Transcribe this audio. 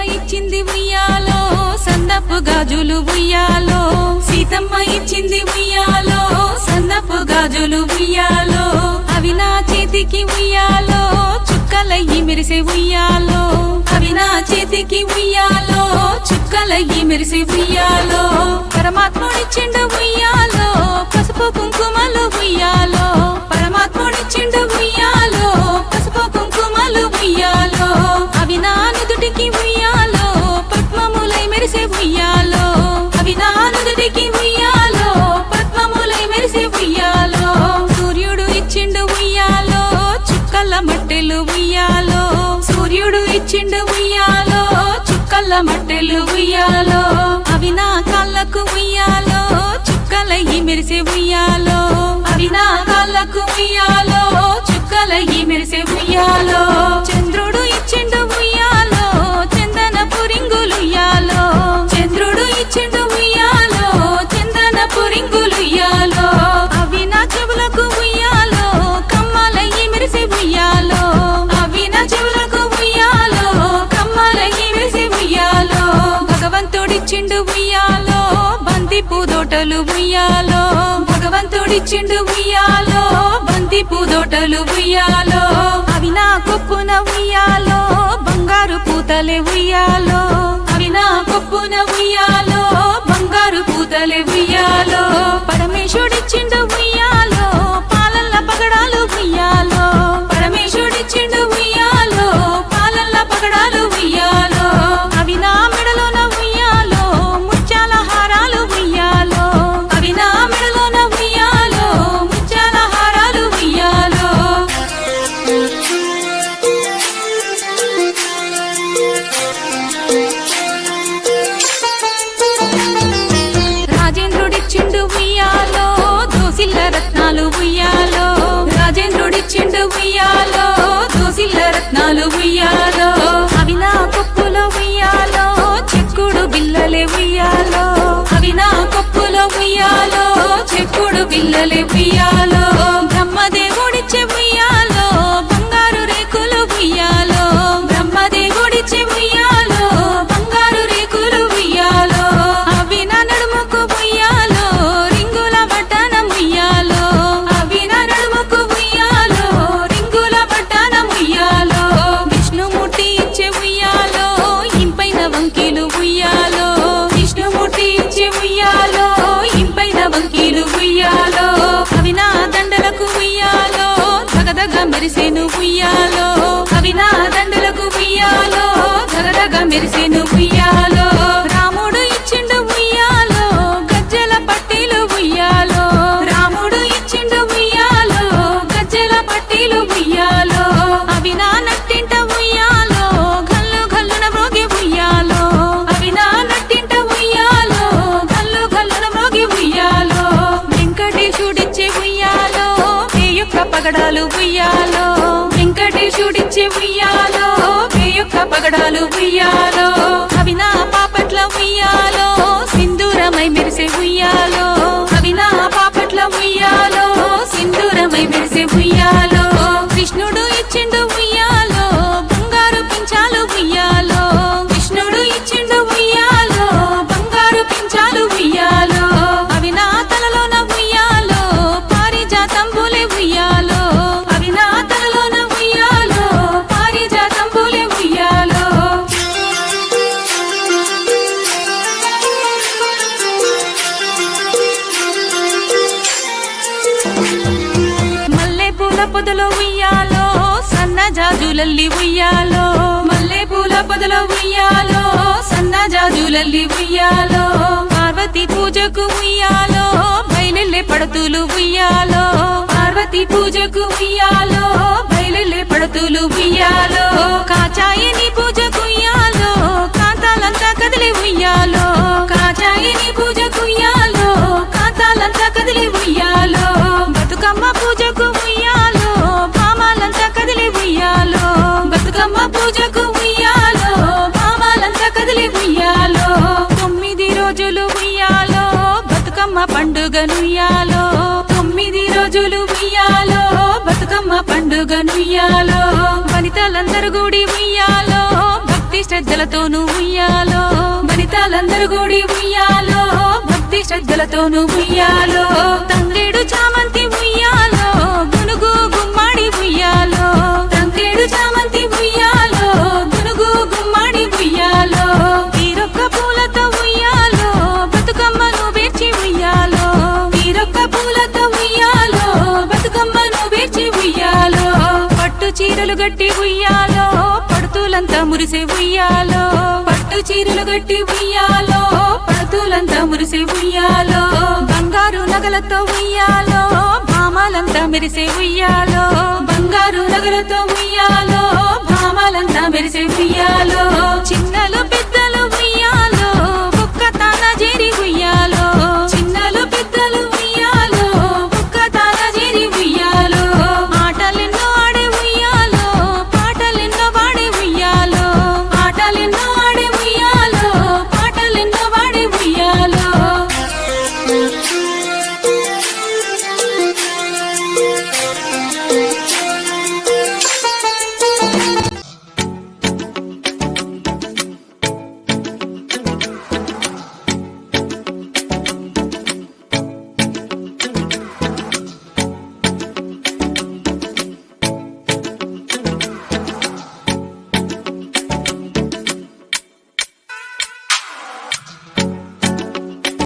ఇచ్చింది ఉయ్యాలో సన్నపు గాజులు ఉయ్యాలో. సీతమ్మ ఇచ్చింది ఉయ్యాలో సన్నపు గాజులు ఉయ్యాలో. అవి నా చేతికి ఉయ్యాలో చుక్కలయ్యి మెరిసే ఉయ్యాలో. అవి నా చేతికి ఉయ్యాలో చుక్కలయ్యి మెరిసే ఉయ్యాలో. పరమాత్ముడిచ్చిండు ఉయ్యాలో పసుపు కుంకుమలు ఉయ్యాలో. పరమాత్ముడిచ్చిండు ఉయ్యాలో. మట్టెలు ఉయ్యాలో అవి నా కళ్ళకు ఉయ్యాలో చుక్కలయ్యి మెరిసే ఉయ్యాలో. అవి నా కళ్ళకు ఉయ్యాలో చుక్కలయ్యి మెరిసే ఉయ్యాలో. చంద్రుడు ఇచ్చిండు ఉయ్యాలో పూదోటలు ఉయ్యాలో భగవంతుడిచ్చిండు ఉయ్యాలో బంతి పూదోటలు ఉయ్యాలో అవి నా కొప్పున ఉయ్యాలో బంగారు పూతలే ఉయ్యాలో. పిల్లలే పియాలో ఉయ్యాలో దగదగ మెరిసేను ఉయ్యాలో రాముడు ఇచ్చిండు ఉయ్యాలో గజ్జల పట్టీలు ఉయ్యాలో. రాముడు ఇచ్చిండు ఉయ్యాలో గజ్జల పట్టీలు ఉయ్యాలో. అవి నా నట్టింట ఉయ్యాలో గల్లు గల్లున మ్రోగి ఉయ్యాలో. అవి నా నట్టింట ఉయ్యాలో గల్లు గల్లున మ్రోగి ఉయ్యాలో. వెంకటేశుడిచ్చే ఉయ్యాలో యొక్క పగడాలు ఉయ్యాలో. యొక్క ఉయ్యాలో. పొదలో ఉయ్యాలో సన్న జాజులల్లి ఉయ్యాలో. మల్లె పూల పొదలో ఉయ్యాలో సన్న జాజులల్లి ఉయ్యాలో. పార్వతి పూజకు ఉయ్యాలో బయలెల్లె పడతులు ఉయ్యాలో. పార్వతి పూజకు ఉయ్యాలో బయలెల్లె పడతులు ఉయ్యాలో. కాచాయిని పూజకు పండుగనుయ్యాలో తొమ్మిది రోజులు ఉయ్యాలో బతుకమ్మ పండుగనుయ్యాలో వనితలందరూ గుడి ఉయ్యాలో భక్తి శ్రద్ధలతోను ఉయ్యాలో వనితలందరూ గుడి ఉయ్యాలో శ్రద్ధలతోను ఉయ్యాలో తండ్రిడు చా మురిసే ఉయ్యాలో పట్టు చీరలు గట్టి ఉయ్యాలో పడుతులంతా మురిసే ఉయ్యాలో బంగారు నగలతో ఉయ్యాలో భామాలంతా మెరిసే ఉయ్యాలో బంగారు నగలతో ఉయ్యాలో భామాలంతా మెరిసే ఉయ్యాలో.